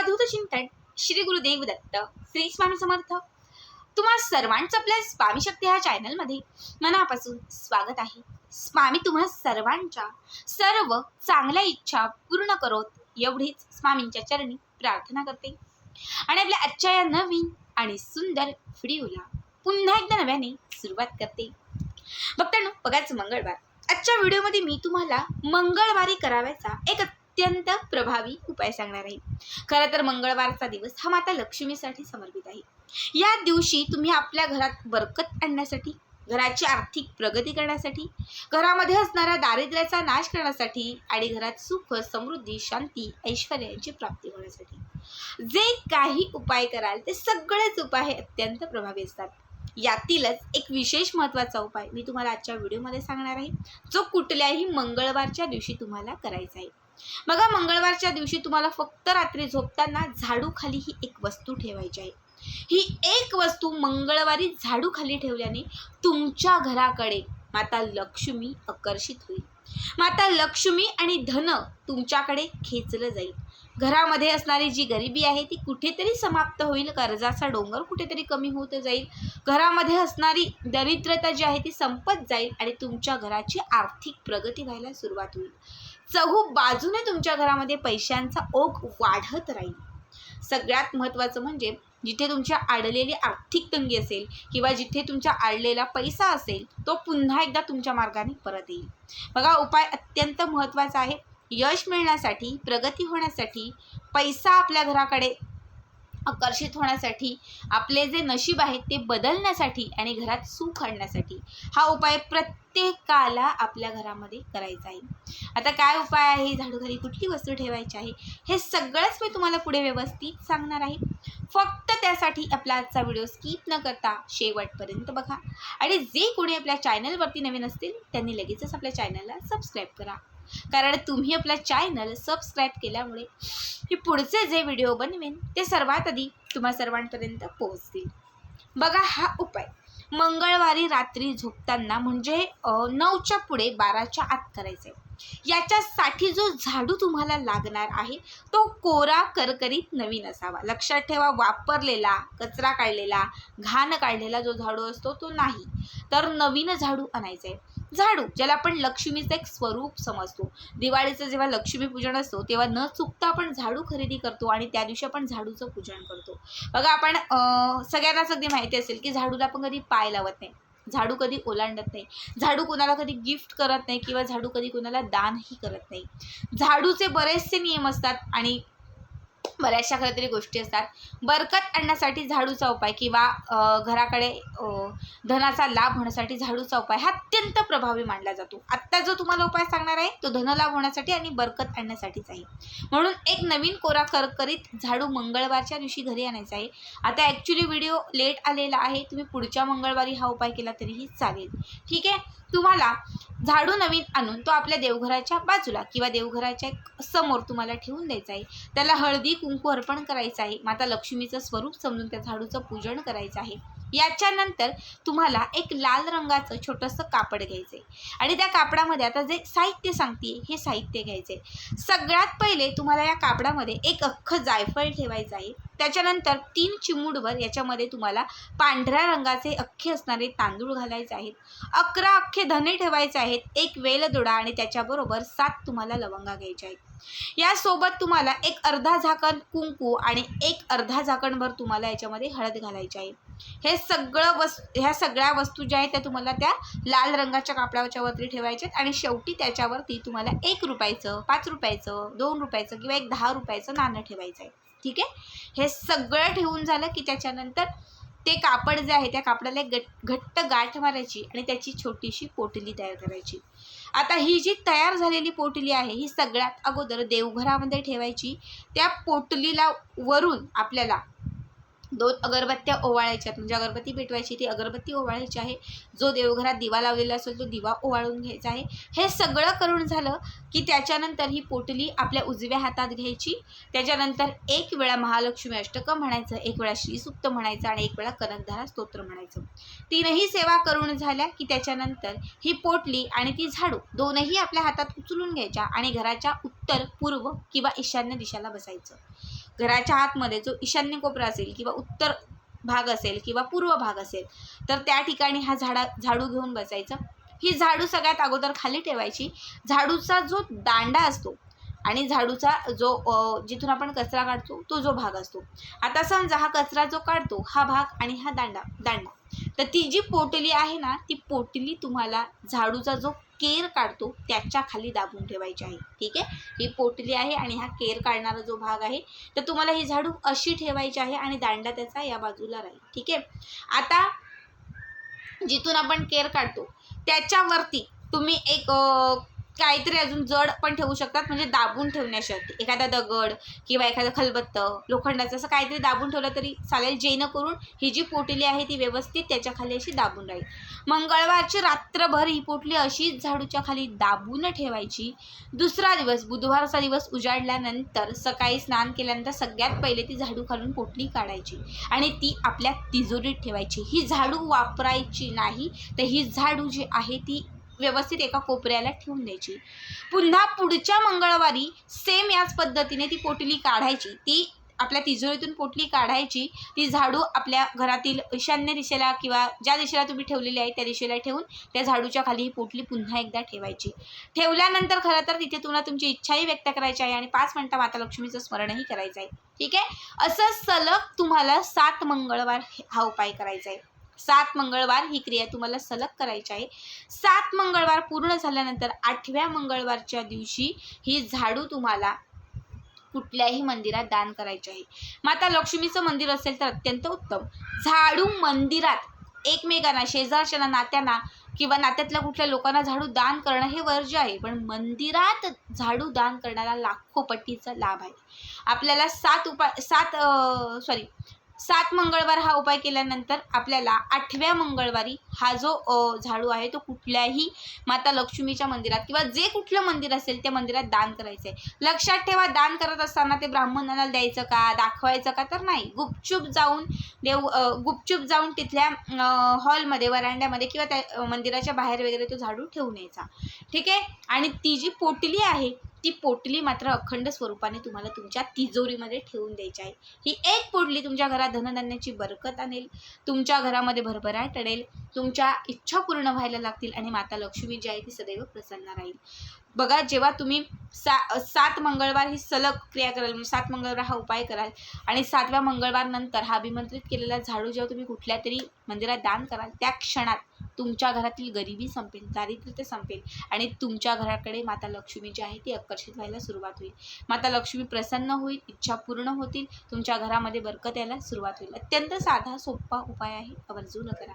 अवधूत चिंतन श्री गुरुदेव दत्त श्री स्वामी समर्थ. तुम्हा सर्वांचं आपल्या स्वामी शक्ती ह्या चॅनलमध्ये मनापासून स्वागत आहे. स्वामी तुम्हा सर्वांच्या सर्व चांगल्या इच्छा पूर्ण करोत एवढीच स्वामींच्या चरणी प्रार्थना करते. आणि आपल्या आजच्या या नवीन आणि सुंदर व्हिडिओला पुन्हा एकदा नव्याने सुरुवात करते. बघताना बघाच मंगळवार. आजच्या व्हिडिओमध्ये मी तुम्हाला मंगळवारी करावायचा एक अत्यंत प्रभावी उपाय सांगणार आहे. खरं तर मंगळवारचा दिवस हा माता लक्ष्मीसाठी समर्पित आहे. या दिवशी तुम्ही आपल्या घरात बरकत आणण्यासाठी घराची आर्थिक प्रगती करण्यासाठी घरामध्ये असणाऱ्या दारिद्र्याचा नाश करण्यासाठी आणि घरात सुख समृद्धी शांती ऐश्वर यांची प्राप्ती होण्यासाठी. जे काही उपाय कराल ते सगळेच उपाय अत्यंत प्रभावी असतात. यातीलच एक विशेष महत्त्वाचा उपाय मी तुम्हाला आजच्या व्हिडिओमध्ये सांगणार आहे. जो कुठल्याही मंगळवारच्या दिवशी तुम्हाला करायचा आहे. बघा मंगळवारच्या दिवशी तुम्हाला फक्त रात्री झोपताना झाडू खाली ही एक वस्तू ठेवायची आहे. ही एक वस्तू मंगळवारी झाडू खाली ठेवल्याने तुमच्या घराकडे माता लक्ष्मी आकर्षित होईल. माता लक्ष्मी आणि धन तुमच्याकडे खेचलं जाईल. घरामध्ये असणारी जी गरिबी आहे ती कुठेतरी समाप्त होईल कर्जाचा डोंगर कुठेतरी कमी होत जाईल. घरामध्ये असणारी दरिद्रता जी आहे ती संपत जाईल आणि तुमच्या घराची आर्थिक प्रगती व्हायला सुरुवात होईल. चहू बाजूने तुमच्या घरामध्ये पैशांचा ओघ वाढत राहील. सगळ्यात महत्त्वाचं म्हणजे जिथे तुमच्या आडलेली आर्थिक तंगी असेल किंवा जिथे तुमच्या आडलेला पैसा असेल तो पुन्हा एकदा तुमच्या मार्गाने परत येईल. बघा उपाय अत्यंत महत्त्वाचा आहे. यश मिळण्यासाठी प्रगती होण्यासाठी पैसा आपल्या घराकडे आकर्षित होण्यासाठी आपले जे नशीब आहे ते बदलण्यासाठी आणि घरात सुख आणण्यासाठी हा उपाय प्रत्येकाला आपल्या घरामध्ये करायचा आहे. आता काय उपाय आहे? झाडूखाली कुठली वस्तू ठेवायची आहे? हे सगळंच मी तुम्हाला पुढे व्यवस्थित सांगणार आहे. फक्त त्यासाठी आपला आजचा व्हिडिओ स्किप न करता शेवटपर्यंत बघा. आणि जे कोणी आपल्या चॅनलवरती नवीन असतील त्यांनी लगेचच आपल्या चॅनलला सबस्क्राईब करा. कारण तुम्ही आपला चॅनल सबस्क्राईब केल्यामुळे मी पुढचे जे व्हिडिओ बनवेन ते सर्वात आधी तुम्हा सर्वांपर्यंत पोहोचतील. बघा हा उपाय. मंगळवारी रात्री झोपताना म्हणजे नऊच्या पुढे बाराच्या आत करायचं आहे याच्यासाठी जो झाडू तुम्हाला लागणार आहे तो कोरा करकरीत नवीन असावा. लक्षात ठेवा वापरलेला कचरा काढलेला घाण काढलेला जो झाडू असतो तो नाही. तर नवीन झाडू आणायचा आहे झाडू ज्याला आपण लक्ष्मीचं एक स्वरूप समजतो. दिवाळीचं जेव्हा लक्ष्मीपूजन असतो तेव्हा न चुकता आपण झाडू खरेदी करतो आणि त्या दिवशी आपण झाडूचं पूजन करतो. बघा आपण सगळ्यांनाच अगदी माहिती असेल की झाडूला आपण कधी पाय लावत नाही. झाडू कधी ओलांडत नाही. झाडू कोणाला कधी गिफ्ट करत नाही किंवा झाडू कधी कोणाला दानही करत नाही. झाडूचे बरेचसे नियम असतात आणि बऱ्याचशा खरं तरी गोष्टी असतात. बरकत आणण्यासाठी झाडूचा उपाय किंवा घराकडे धनाचा लाभ होण्यासाठी झाडूचा उपाय हा अत्यंत प्रभावी मानला जातो. आत्ता जो तुम्हाला उपाय सांगणार आहे तो धनलाभ होण्यासाठी आणि बरकत आणण्यासाठीच आहे. म्हणून एक नवीन कोरा करकरीत झाडू मंगळवारच्या दिवशी घरी आणायचा आहे. आता ॲक्च्युली व्हिडिओ लेट आलेला आहे. तुम्ही पुढच्या मंगळवारी हा उपाय केला तरीही चालेल. ठीक आहे? तुम्हाला झाडू नवीन आणून तो आपल्या देवघराच्या बाजूला किंवा देवघराच्या समोर तुम्हाला ठेवून द्यायचा आहे. त्याला हळदी कुंकू अर्पण करायचं आहे. माता लक्ष्मीचं स्वरूप समजून त्या झाडूचं पूजन करायचं आहे. याच्यानंतर तुम्हाला एक लाल रंगाचं छोटंसं कापड घ्यायचं आहे आणि त्या कापडामध्ये आता जे साहित्य सांगते हे साहित्य घ्यायचं आहे सगळ्यात पहिले तुम्हाला या कापडामध्ये एक अख्खं जायफळ ठेवायचं आहे. त्याच्यानंतर तीन चिमूडवर याच्यामध्ये तुम्हाला पांढऱ्या रंगाचे अख्खे असणारे तांदूळ घालायचे आहेत. अकरा अख्खे धने ठेवायचे आहेत. एक वेलदोडा आणि त्याच्याबरोबर सात तुम्हाला लवंगा घ्यायच्या आहेत. यासोबत तुम्हाला एक अर्धा झाकण कुंकू आणि एक अर्धा झाकणभर तुम्हाला याच्यामध्ये हळद घालायची आहे. हे सगळं वस ह्या सगळ्या वस्तू ज्या आहेत त्या तुम्हाला त्या लाल रंगाच्या कापडाच्या वरती ठेवायच्या आहेत आणि शेवटी त्याच्यावरती तुम्हाला एक रुपयाचं पाच रुपयाचं दोन रुपयाचं किंवा एक दहा रुपयाचं नाणं ठेवायचं आहे. ठीक आहे? हे सगळं ठेवून झालं की त्याच्यानंतर ते कापड जे आहे त्या कापडाला एक घट्ट गाठ मारायची आणि त्याची छोटीशी पोटली तयार करायची. आता ही जी तयार झालेली पोटली आहे ही सगळ्यात अगोदर देवघरामध्ये ठेवायची. त्या पोटलीला वरून आपल्याला दोन अगरबत्त्या ओवाळायच्यात म्हणजे अगरबत्ती पेटवायची ती अगरबत्ती ओवाळायची आहे. जो देवघरात दिवा लावलेला असेल तो दिवा ओवाळून घ्यायचा आहे. हे सगळं करून झालं की त्याच्यानंतर ही पोटली आपल्या उजव्या हातात घ्यायची. त्याच्यानंतर एक वेळा महालक्ष्मी अष्टकं म्हणायचं एक वेळा श्रीसुप्त म्हणायचं आणि एक वेळा कनकधारा स्तोत्र म्हणायचं. तीनही सेवा करून झाल्या की त्याच्यानंतर ही पोटली आणि ती झाडू दोनही आपल्या हातात उचलून घ्यायच्या आणि घराच्या उत्तर पूर्व किंवा ईशान्य दिशेला बसायचं. घराच्या आतमध्ये जो ईशान्य कोपरा असेल किंवा उत्तर भाग असेल किंवा पूर्व भाग असेल तर त्या ठिकाणी हा झाडा झाडू घेऊन बसायचं. ही झाडू सगळ्यात अगोदर खाली ठेवायची. झाडूचा जो दांडा असतो आणि झाडूचा जो जिथून आपण कचरा काढतो तो जो भाग असतो. आता समजा हा कचरा जो काढतो हा भाग आणि हा दांडा दांडा. तर ती जी पोटली आहे ना ती पोटली तुम्हाला झाडूचा जो केर काढतो त्याच्याखाली दाबून ठेवायची आहे. ठीक आहे? ही पोटली आहे आणि हा केर काढणारा जो भाग आहे तर तुम्हाला ही झाडू अशी ठेवायची आहे आणि दांडा त्याचा या बाजूला राहील. ठीक आहे? आता जिथून आपण केर काढतो त्याच्यावरती तुम्ही एक काहीतरी अजून जड पण ठेवू शकतात म्हणजे दाबून ठेवण्यासाठी. एखादा दगड किंवा एखादं खलबत्तं लोखंडाचं असं काहीतरी दाबून ठेवलं तरी चालेल. जेणेकरून ही जी पोटली आहे ती व्यवस्थित त्याच्याखाली अशी दाबून राहील. मंगळवारची रात्रभर ही पोटली अशीच झाडूच्या खाली दाबून ठेवायची. दुसरा दिवस बुधवारचा दिवस उजाडल्यानंतर सकाळी स्नान केल्यानंतर सगळ्यात पहिले ती झाडू खालून पोटली काढायची आणि ती आपल्या तिजोरीत ठेवायची. ही झाडू वापरायची नाही तर ही झाडू जी आहे ती व्यवस्थित एका कोपऱ्याला ठेवून द्यायची. पुन्हा पुढच्या मंगळवारी सेम याच पद्धतीने ती पोटली काढायची. ती आपल्या तिजोरीतून पोटली काढायची. ती झाडू आपल्या घरातील ईशान्य दिशेला किंवा ज्या दिशेला तुम्ही ठेवलेली आहे त्या दिशेला ठेवून त्या झाडूच्या खाली ही पोटली पुन्हा एकदा ठेवायची. ठेवल्यानंतर खरं तर तिथे तुम्हाला तुमची इच्छाही व्यक्त करायची आहे आणि पाच मिनटं माता लक्ष्मीचं स्मरणही करायचं आहे. ठीक आहे? असं सलग तुम्हाला सात मंगळवार हा उपाय करायचा आहे. सात मंगळवार ही क्रिया तुम्हाला सलग करायची आहे. सात मंगळवार पूर्ण झाल्यानंतर आठव्या मंगळवारच्या दिवशी ही झाडू तुम्हाला कुठल्याही मंदिरात दान करायचे आहे. माता लक्ष्मीचं मंदिर असेल तर अत्यंत उत्तम. झाडू मंदिरात एकमेकांना शेजारच्या नात्यांना किंवा नात्यातल्या कुठल्या लोकांना झाडू दान करणं हे वर्ज्य आहे. पण मंदिरात झाडू दान करण्याला लाखो पटीचा लाभ आहे. आपल्याला सात उपाय सात सॉरी सात मंगळवार हा उपाय केल्यानंतर आपल्याला आठव्या मंगळवारी हा जो झाडू आहे तो कुठल्याही माता लक्ष्मीच्या मंदिरात किंवा जे कुठलं मंदिर असेल त्या मंदिरात दान करायचं आहे लक्षात ठेवा दान करत असताना ते ब्राह्मणाला द्यायचं का दाखवायचं का? तर नाही. गुपचूप जाऊन देव गुपचूप जाऊन तिथल्या हॉलमध्ये वरांड्यामध्ये किंवा त्या मंदिराच्या बाहेर वगैरे तो झाडू ठेवून यायचा. ठीक आहे? आणि ती जी पोटली आहे ती पोटली मात्र अखंड स्वरूपाने तुम्हाला तुमच्या तिजोरीमध्ये ठेवून द्यायची आहे. ही एक पोटली तुमच्या घरात धनधान्याची बरकत आणेल तुमच्या घरामध्ये भरभराट आणेल तुमच्या इच्छा पूर्ण व्हायला लागतील आणि माता लक्ष्मी जी आहे ती सदैव प्रसन्न राहील. बघा जेव्हा तुम्ही सा सात मंगळवार ही सलग क्रिया कराल म्हणजे सात मंगळवार हा उपाय कराल आणि सातव्या मंगळवार नंतर हा अभिमंत्रित केलेला झाडू जेव्हा तुम्ही कुठल्या तरी मंदिरात दान कराल त्या क्षणात तुमच्या घरातील गरिबी संपेल दारिद्र्य संपेल आणि तुमच्या घराकडे माता लक्ष्मी जी आहे ती आकर्षित व्हायला सुरुवात होईल. माता लक्ष्मी प्रसन्न होईल इच्छा पूर्ण होतील तुमच्या घरामध्ये बरकत यायला सुरुवात होईल. अत्यंत साधा सोपा उपाय आहे आवर्जून करा.